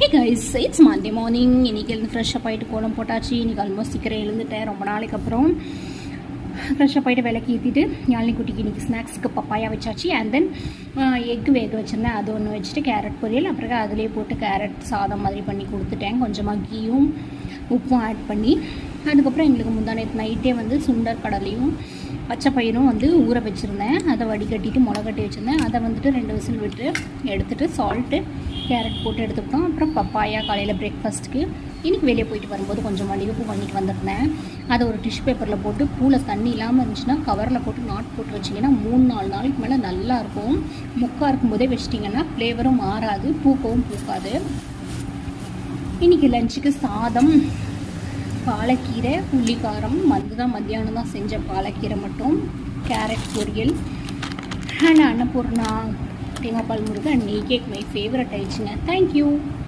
Hey guys it's Monday morning இன்றைக்கி எழுந்து fresh up ஆகிட்டு கோலம் போட்டாச்சு. இன்றைக்கி ஆல்மோஸ்ட் சீக்கிரம் எழுந்துட்டேன். ரொம்ப நாளைக்கு அப்புறம் ஃப்ரெஷ்ஷப் ஆகிட்டு விலைக்கு ஏற்றிட்டு யாழினி குட்டிக்கு இன்றைக்கி ஸ்நாக்ஸுக்கு பப்பாயா வச்சாச்சு. அண்ட் தென் எக் வேக வச்சுருந்தேன். அது ஒன்று வச்சுட்டு கேரட் பொரியல். அப்புறம் அதிலே போட்டு கேரட் சாதம் மாதிரி பண்ணி கொடுத்துட்டேன். கொஞ்சமாக கீயும் உப்பும் ஆட் பண்ணி. அதுக்கப்புறம் எங்களுக்கு முந்தானே நைட்டே வந்து சுண்டர் கடலையும் பச்சை பயிரும் வந்து ஊற வச்சுருந்தேன். அதை வடிகட்டிட்டு முளைகட்டி வச்சுருந்தேன். அதை வந்துட்டு ரெண்டு விசில் விட்டு எடுத்துகிட்டு சால்ட்டு கேரட் போட்டு எடுத்துக்கிட்டோம். அப்புறம் பப்பாயா காலையில் பிரேக்ஃபாஸ்ட்டுக்கு இன்றைக்கி வெளியே போயிட்டு வரும்போது கொஞ்சம் மல்லிகைப்பூ பண்ணிட்டு வந்திருந்தேன். அதை ஒரு டிஷ்யூ பேப்பரில் போட்டு பூவில் தண்ணி இல்லாமல் இருந்துச்சுன்னா கவரில் போட்டு நாட் போட்டு வச்சிங்கன்னா மூணு நாலு நாளைக்கு மேலே நல்லாயிருக்கும் முக்காக இருக்கும்போதே வச்சிட்டிங்கன்னா ஃப்ளேவரும் மாறாது பூக்கவும் பூக்காது. இன்றைக்கி லஞ்சுக்கு சாதம் பாலக்கீரை உள்ளிக்காரம் மந்து தான் மத்தியானம் தான் செஞ்ச பாலக்கீரை மட்டும். கேரட் பொரியல். அண்ட் அன்னபூர்ணா தேங்காய் பால் முருகன் நீ கேக் மை ஃபேவரட் ஆயிடுச்சுங்க தேங்க்யூ